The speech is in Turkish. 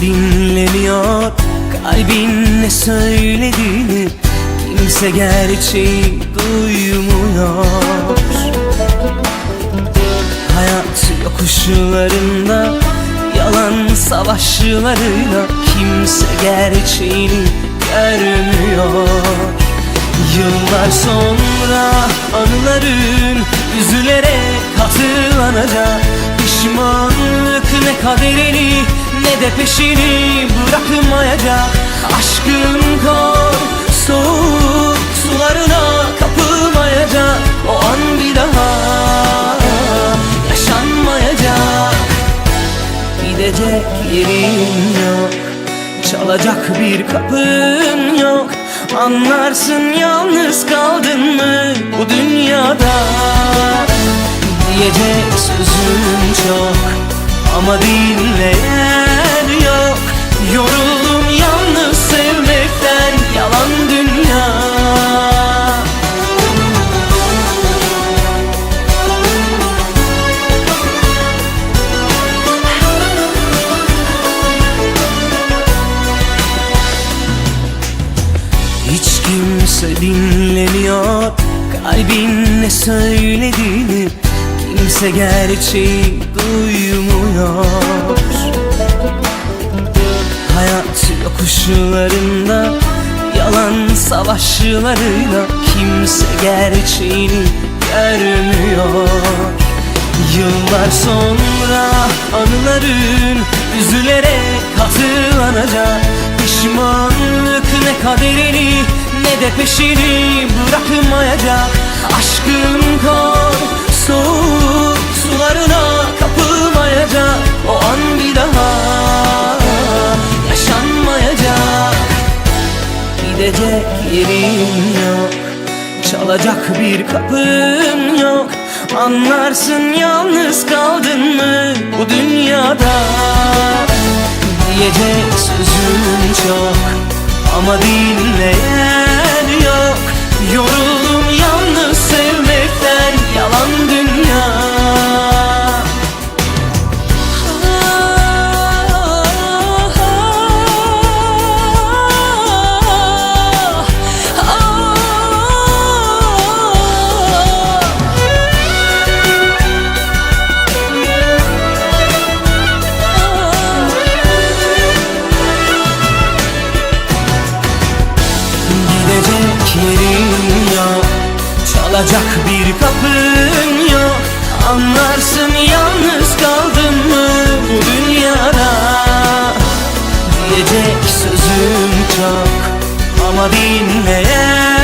dinlemiyor Kalbin ne söylediğini Kimse gerçeği duymuyor. Hayat yokuşlarında Yalan savaşlarıyla Kimse gerçeğini görmüyor. Yıllar sonra anıların Üzülerek hatırlanacak Pişmanlık ne kaderini de peşini bırakmayacak. Aşkın kor soğuk sularına kapılmayacak. O an bir daha yaşanmayacak. Gidecek yerin yok Çalacak bir kapın yok. Anlarsın yalnız kaldın mı bu dünyada? Diyecek sözüm çok Ama dinleyen Yoruldum yalnız sevmekten Yalan dünya. Hiç kimse dinlemiyor Kalbin ne söylediğini. Kimse gerçeği duymuyor yokuşlarında Yalan savaşlarıyla Kimse gerçeğini görmüyor. Yıllar sonra anıların Üzülerek hatırlanacak Pişmanlık ne kaderini Ne de peşini bırakmayacak. Aşkın kor soğuk sularına Gidecek yerin yok. Çalacak bir kapın yok. Anlarsın yalnız kaldın mı bu dünyada? Diyecek sözüm çok Ama dinleyen yok. Yoruldum Yerin yok. Çalacak bir kapın yok. Anlarsın yalnız kaldın mı bu dünyada? Diyecek sözüm çok Ama dinleyen